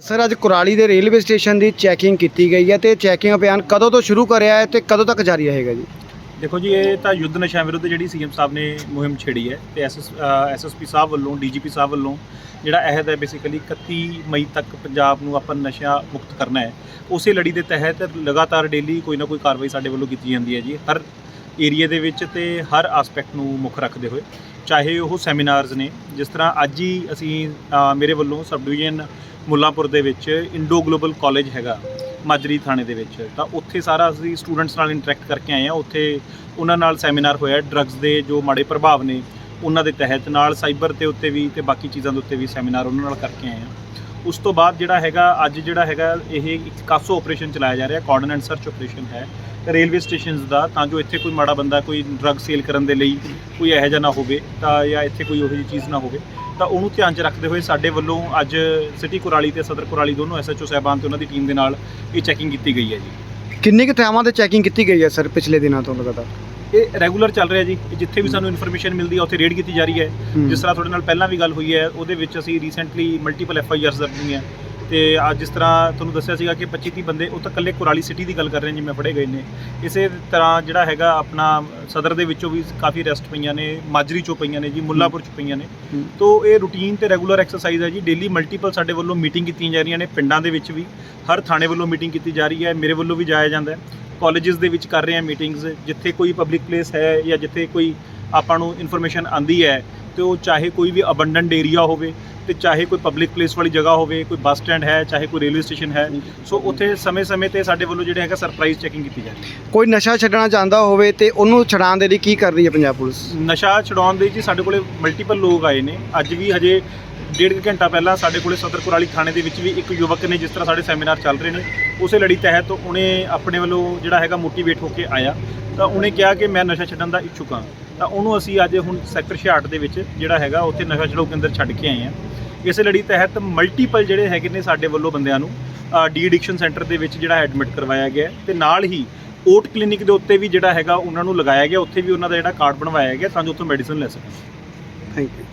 Sir, ਅੱਜ ਕੁਰਾਲੀ ਦੇ railway station ਦੀ checking ਕੀਤੀ ਗਈ ਹੈ ਤੇ ਚੈਕਿੰਗ ਅਭਿਆਨ ਕਦੋਂ ਤੋਂ ਸ਼ੁਰੂ ਕਰਿਆ ਹੈ ਤੇ ਕਦੋਂ ਤੱਕ ਜਾਰੀ ਰਹੇਗਾ ਜੀ? ਦੇਖੋ ਜੀ, ਇਹ ਤਾਂ ਯੁੱਧ ਨਸ਼ਾ ਵਿਰੁੱਧ ਜਿਹੜੀ ਸੀਐਮ ਸਾਹਿਬ ਨੇ ਮੁਹਿੰਮ ਛੇੜੀ ਹੈ ਤੇ ਐਸਐਸ ਐਸਐਸਪੀ ਸਾਹਿਬ ਵੱਲੋਂ, ਡੀਜੀਪੀ ਸਾਹਿਬ ਵੱਲੋਂ ਜਿਹੜਾ ਅਹਿਦ ਹੈ ਬੇਸਿਕਲੀ 31 ਮਈ ਤੱਕ ਪੰਜਾਬ ਨੂੰ ਆਪਾਂ ਨਸ਼ਾ ਮੁਕਤ ਕਰਨਾ ਹੈ। ਉਸੇ ਲੜੀ ਦੇ ਤਹਿਤ ਲਗਾਤਾਰ ਡੇਲੀ ਕੋਈ ਨਾ ਕੋਈ ਕਾਰਵਾਈ ਸਾਡੇ ਵੱਲੋਂ ਕੀਤੀ ਜਾਂਦੀ ਹੈ ਜੀ। ਹਰ ਏਰੀਆ ਦੇ ਵਿੱਚ ਤੇ ਹਰ ਐਸਪੈਕਟ ਨੂੰ ਮੁੱਖ ਰੱਖਦੇ ਹੋਏ, ਚਾਹੇ ਉਹ ਸੈਮੀਨਾਰਸ ਨੇ। ਜਿਸ ਤਰ੍ਹਾਂ ਅੱਜ ਹੀ ਅਸੀਂ ਮੇਰੇ ਵੱਲੋਂ ਸਬ ਡਿਵੀਜ਼ਨ ਮੁੱਲਾਂਪੁਰ ਦੇ ਵਿੱਚ ਇੰਡੋ ਗਲੋਬਲ ਕਾਲਜ ਹੈਗਾ, ਮਾਜਰੀ ਥਾਣੇ ਦੇ ਵਿੱਚ। ਤਾਂ ਉੱਥੇ ਸਾਰਾ ਅਸੀਂ ਸਟੂਡੈਂਟਸ ਨਾਲ ਇੰਟਰੈਕਟ ਕਰਕੇ ਆਏ ਆ ਉੱਥੇ ਉਹਨਾਂ ਨਾਲ ਸੈਮੀਨਾਰ ਹੋਇਆ। ਡਰੱਗਸ ਦੇ ਜੋ ਮਾੜੇ ਪ੍ਰਭਾਵ ਨੇ, ਉਹਨਾਂ ਦੇ ਤਹਿਤ ਨਾਲ ਸਾਈਬਰ ਤੇ ਉੱਤੇ ਵੀ ਤੇ ਬਾਕੀ ਚੀਜ਼ਾਂ ਦੇ ਉੱਤੇ ਵੀ ਸੈਮੀਨਾਰ ਉਹਨਾਂ ਨਾਲ ਕਰਕੇ ਆਏ ਆ ਉਸ ਤੋਂ ਬਾਅਦ ਜਿਹੜਾ ਹੈਗਾ, ਅੱਜ ਜਿਹੜਾ ਹੈਗਾ, ਇਹ ਇੱਕ ਕਾਸੋ ਆਪਰੇਸ਼ਨ ਚਲਾਇਆ ਜਾ ਰਿਹਾ ਕਾਰਡਨ ਸਰਚ ਆਪਰੇਸ਼ਨ ਹੈ। ਰੇਲਵੇ ਸਟੇਸ਼ਨਸ ਦਾ, ਤਾਂ ਜੋ ਇੱਥੇ ਕੋਈ ਮਾੜਾ ਬੰਦਾ ਕੋਈ ਡਰੱਗ ਸੇਲ ਕਰਨ ਦੇ ਲਈ ਕੋਈ ਇਹੋ ਜਿਹਾ ਨਾ ਹੋਵੇ, ਤਾਂ ਜਾਂ ਇੱਥੇ ਕੋਈ ਉਹੋ ਜਿਹੀ ਚੀਜ਼ ਨਾ ਹੋਵੇ, ਤਾਂ ਉਹਨੂੰ ਧਿਆਨ 'ਚ ਰੱਖਦੇ ਹੋਏ ਸਾਡੇ ਵੱਲੋਂ ਅੱਜ ਸਿਟੀ ਕੁਰਾਲੀ ਤੇ ਸਦਰ ਕੁਰਾਲੀ ਦੋਨੋਂ ਐਸਐਚਓ ਸਾਹਿਬਾਨ ਤੇ ਉਹਨਾਂ ਦੀ ਟੀਮ ਦੇ ਨਾਲ ਇਹ ਚੈਕਿੰਗ ਕੀਤੀ ਗਈ ਹੈ ਜੀ। ਕਿੰਨੇ ਕੁ ਥਾਵਾਂ ਤੇ ਚੈਕਿੰਗ ਕੀਤੀ ਗਈ ਹੈ ਸਰ ਪਿਛਲੇ ਦਿਨਾਂ ਤੋਂ ਲਗਾਤਾਰ? ਇਹ ਰੈਗੂਲਰ ਚੱਲ ਰਿਹਾ ਜੀ। ਜਿੱਥੇ ਵੀ ਸਾਨੂੰ ਇਨਫੋਰਮੇਸ਼ਨ ਮਿਲਦੀ ਹੈ ਉੱਥੇ ਰੇਡ ਕੀਤੀ ਜਾ ਰਹੀ ਹੈ। ਹੂੰ। ਜਿਸ ਤਰ੍ਹਾਂ ਤੁਹਾਡੇ ਨਾਲ ਪਹਿਲਾਂ ਵੀ ਗੱਲ ਹੋਈ ਹੈ ਉਹਦੇ ਵਿੱਚ ਅਸੀਂ recently multiple F I Rs ਦਰਜ ਹੋਈਆਂ ਤੇ ਅੱਜ ਜਿਸ ਤਰ੍ਹਾਂ ਤੁਹਾਨੂੰ ਦੱਸਿਆ ਸੀਗਾ ਕਿ 25 30 ਬੰਦੇ ਉਹ ਤਾਂ ਇਕੱਲੇ ਕੁਰਾਲੀ ਸਿਟੀ ਦੀ ਗੱਲ ਕਰ ਰਹੇ ਹਾਂ ਜਿਵੇਂ ਫੜੇ ਗਏ ਨੇ। ਇਸੇ ਤਰ੍ਹਾਂ ਜਿਹੜਾ ਹੈਗਾ ਆਪਣਾ ਸਦਰ ਦੇ ਵਿੱਚੋਂ ਵੀ ਕਾਫੀ ਅਰੈਸਟ ਪਈਆਂ ਨੇ ਮਾਜਰੀ ਚੋਂ ਪਈਆਂ ਨੇ ਜੀ ਮੁੱਲਾਪੁਰ ਚ ਪਈਆਂ ਨੇ। ਹੂੰ। ਤੋ ਇਹ ਰੂਟੀਨ ਤੇ ਰੈਗੂਲਰ ਐਕਸਰਸਾਈਜ਼ ਹੈ ਜੀ। ਡੇਲੀ ਮਲਟੀਪਲ ਸਾਡੇ ਵੱਲੋਂ ਮੀਟਿੰਗ ਕੀਤੀਆਂ ਜਾ ਰਹੀਆਂ ਨੇ ਪਿੰਡਾਂ ਦੇ ਵਿੱਚ ਵੀ। ਹਰ ਥਾਣੇ ਵੱਲੋਂ ਮੀਟਿੰਗ ਕੀਤੀ ਜਾ ਰਹੀ ਹੈ ਮੇਰੇ ਵੱਲੋਂ ਵੀ ਜਾਇਆ ਜਾਂਦਾ ਹੈ। ਕਾਲਜਸ ਦੇ ਵਿੱਚ ਕਰ ਰਹੇ ਹਾਂ ਮੀਟਿੰਗਸ ਜਿੱਥੇ ਕੋਈ ਪਬਲਿਕ ਪਲੇਸ ਹੈ ਜਾਂ ਜਿੱਥੇ ਕੋਈ ਆਪਾਂ ਨੂੰ ਇਨਫੋਰਮੇਸ਼ਨ ਆਂਦੀ ਹੈ ਤੇ ਉਹ ਚਾਹੇ ਕੋਈ ਵੀ ਅਬੰਡੈਂਟ ਏਰੀਆ ਹੋਵੇ ਤੇ ਚਾਹੇ ਕੋਈ ਪਬਲਿਕ ਪਲੇਸ ਵਾਲੀ ਜਗ੍ਹਾ ਹੋਵੇ ਕੋਈ ਬੱਸ ਸਟੈਂਡ ਹੈ ਚਾਹੇ ਕੋਈ ਰੇਲਵੇ ਸਟੇਸ਼ਨ ਹੈ ਸੋ ਉੱਥੇ ਸਮੇਂ-ਸਮੇਂ ਤੇ ਸਾਡੇ ਵੱਲੋਂ ਜਿਹੜੇ ਹੈਗਾ ਸਰਪ੍ਰਾਈਜ਼ ਚੈਕਿੰਗ ਕੀਤੀ ਜਾ ਰਹੀ ਹੈ। ਕੋਈ ਨਸ਼ਾ ਛੱਡਣਾ ਚਾਹੁੰਦਾ ਹੋਵੇ ਤੇ ਉਹਨੂੰ ਛਡਾਉਣ ਦੇ ਲਈ ਕੀ ਕਰ ਰਹੀ ਹੈ ਪੰਜਾਬ ਪੁਲਿਸ? ਨਸ਼ਾ ਛਡਾਉਣ ਦੇ ਜੀ ਸਾਡੇ ਕੋਲੇ ਮਲਟੀਪਲ ਲੋਕ ਆਏ ਨੇ। ਅੱਜ ਵੀ ਹਜੇ ਡੇਢ ਕੁ ਘੰਟਾ ਪਹਿਲਾਂ ਸਾਡੇ ਕੋਲੇ ਸਦਰ ਕੁਰਾਲੀ ਥਾਣੇ ਦੇ ਵਿੱਚ ਵੀ ਇੱਕ ਯੁਵਕ ਨੇ ਜਿਸ ਤਰ੍ਹਾਂ ਸਾਡੇ ਸੈਮੀਨਾਰ ਚੱਲ ਰਹੇ ਨੇ, ਉਸੇ ਲੜੀ ਤਹਿਤ ਉਹਨੇ ਆਪਣੇ ਵੱਲੋਂ ਜਿਹੜਾ ਹੈਗਾ ਮੋਟੀਵੇਟ ਹੋ ਕੇ ਆਇਆ। ਤਾਂ ਉਹਨੇ ਕਿਹਾ ਕਿ ਮੈਂ ਨਸ਼ਾ ਛੱਡਣ ਦਾ ਇੱਛੁਕ ਹਾਂ। ਤਾਂ ਉਹਨੂੰ ਅਸੀਂ ਅੱਜ ਹੁਣ ਸੈਕਟਰ 66 ਦੇ ਵਿੱਚ ਜਿਹੜਾ ਹੈਗਾ ਉੱਥੇ ਨਸ਼ਾ ਛਡਾਊ ਕੇਂਦਰ ਛੱਡ ਕੇ ਆਏ ਹਾਂ। ਇਸੇ ਲੜੀ ਤਹਿਤ ਮਲਟੀਪਲ ਜਿਹੜੇ ਹੈਗੇ ਨੇ ਸਾਡੇ ਵੱਲੋਂ ਬੰਦਿਆਂ ਨੂੰ ਡੀ ਐਡਿਕਸ਼ਨ ਸੈਂਟਰ ਦੇ ਵਿੱਚ ਜਿਹੜਾ ਐਡਮਿਟ ਕਰਵਾਇਆ ਗਿਆ ਹੈ ਤੇ ਨਾਲ ਹੀ ਓਟ ਕਲੀਨਿਕ ਦੇ ਉੱਤੇ ਵੀ ਜਿਹੜਾ ਹੈਗਾ ਉਹਨਾਂ ਨੂੰ ਲਗਾਇਆ ਗਿਆ, ਉੱਥੇ ਵੀ ਉਹਨਾਂ ਦਾ ਜਿਹੜਾ ਕਾਰਡ ਬਣਵਾਇਆ ਗਿਆ ਤਾਂ ਜੋ ਉੱਥੋਂ ਮੈਡੀਸਨ ਲੈ ਸਕਣ। Thank you